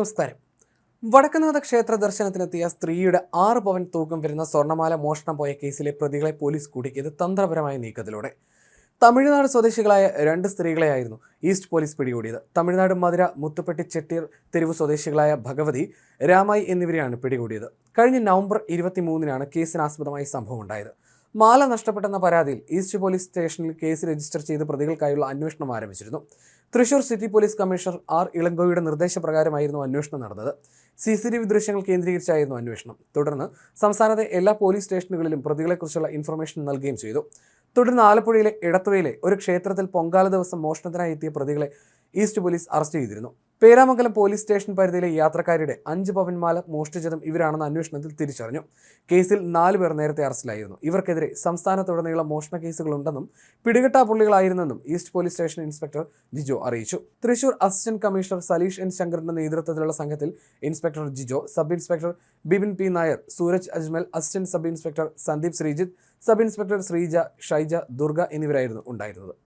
നമസ്കാരം. വടക്കനാഥ ക്ഷേത്ര ദർശനത്തിനെത്തിയ സ്ത്രീയുടെ ആറ് പവൻ തൂക്കം വരുന്ന സ്വർണമാല മോഷണം പോയ കേസിലെ പ്രതികളെ പോലീസ് കുടുക്കിയത് തന്ത്രപരമായ നീക്കത്തിലൂടെ. തമിഴ്നാട് സ്വദേശികളായ രണ്ട് സ്ത്രീകളെയായിരുന്നു ഈസ്റ്റ് പോലീസ് പിടികൂടിയത്. തമിഴ്നാട് മധുര മുത്തുപ്പെട്ടി ചെട്ടിയർ തെരുവ് സ്വദേശികളായ ഭഗവതി രാമായി എന്നിവരെയാണ് പിടികൂടിയത്. കഴിഞ്ഞ നവംബർ ഇരുപത്തിമൂന്നിനാണ് കേസിനാസ്പദമായി സംഭവം ഉണ്ടായത് മാല നഷ്ടപ്പെട്ടെന്ന പരാതിയിൽ ഈസ്റ്റ് പോലീസ് സ്റ്റേഷനിൽ കേസ് രജിസ്റ്റർ ചെയ്ത് പ്രതികൾക്കായുള്ള അന്വേഷണം ആരംഭിച്ചിരുന്നു. Thrissur city police commissioner R ഇളങ്കോയുടെ നിർദ്ദേശപ്രകാരമായിരുന്നു അന്വേഷണം നടന്നത്. സി സി ടി വി ദൃശ്യങ്ങൾ കേന്ദ്രീകരിച്ചായിരുന്നു അന്വേഷണം. തുടർന്ന് സംസ്ഥാനത്തെ എല്ലാ പോലീസ് സ്റ്റേഷനുകളിലും പ്രതികളെക്കുറിച്ചുള്ള ഇൻഫർമേഷൻ നൽകുകയും ചെയ്തു. തുടർന്ന് ആലപ്പുഴയിലെ ഇടത്തുവയിലെ ഒരു ക്ഷേത്രത്തിൽ പൊങ്കാല ദിവസം മോഷണത്തിനായി എത്തിയ പ്രതികളെ ഈസ്റ്റ് പോലീസ് അറസ്റ്റ് ചെയ്തിരുന്നു. പേരാമംഗലം പോലീസ് സ്റ്റേഷൻ പരിധിയിലെ യാത്രക്കാരുടെ അഞ്ച് പവൻമാല മോഷ്ടിച്ചതും ഇവരാണെന്ന് അന്വേഷണത്തിൽ തിരിച്ചറിഞ്ഞു. കേസിൽ നാല് പേർ നേരത്തെ അറസ്റ്റിലായിരുന്നു. ഇവർക്കെതിരെ സംസ്ഥാനത്തുടനീളം മോഷണ കേസുകളുണ്ടെന്നും പിടികിട്ടാ പുള്ളികളായിരുന്നെന്നും east police station inspector Jijo അറിയിച്ചു. Thrissur assistant commissioner Saleesh N ശങ്കറിന്റെ നേതൃത്വത്തിലുള്ള സംഘത്തിൽ inspector Jijo sub inspector Bipin P Nair Sooraj Ajmal assistant sub inspector Sandeep Sreejith sub inspector Sreeja Shaija Durga എന്നിവരായിരുന്നു ഉണ്ടായിരുന്നത്.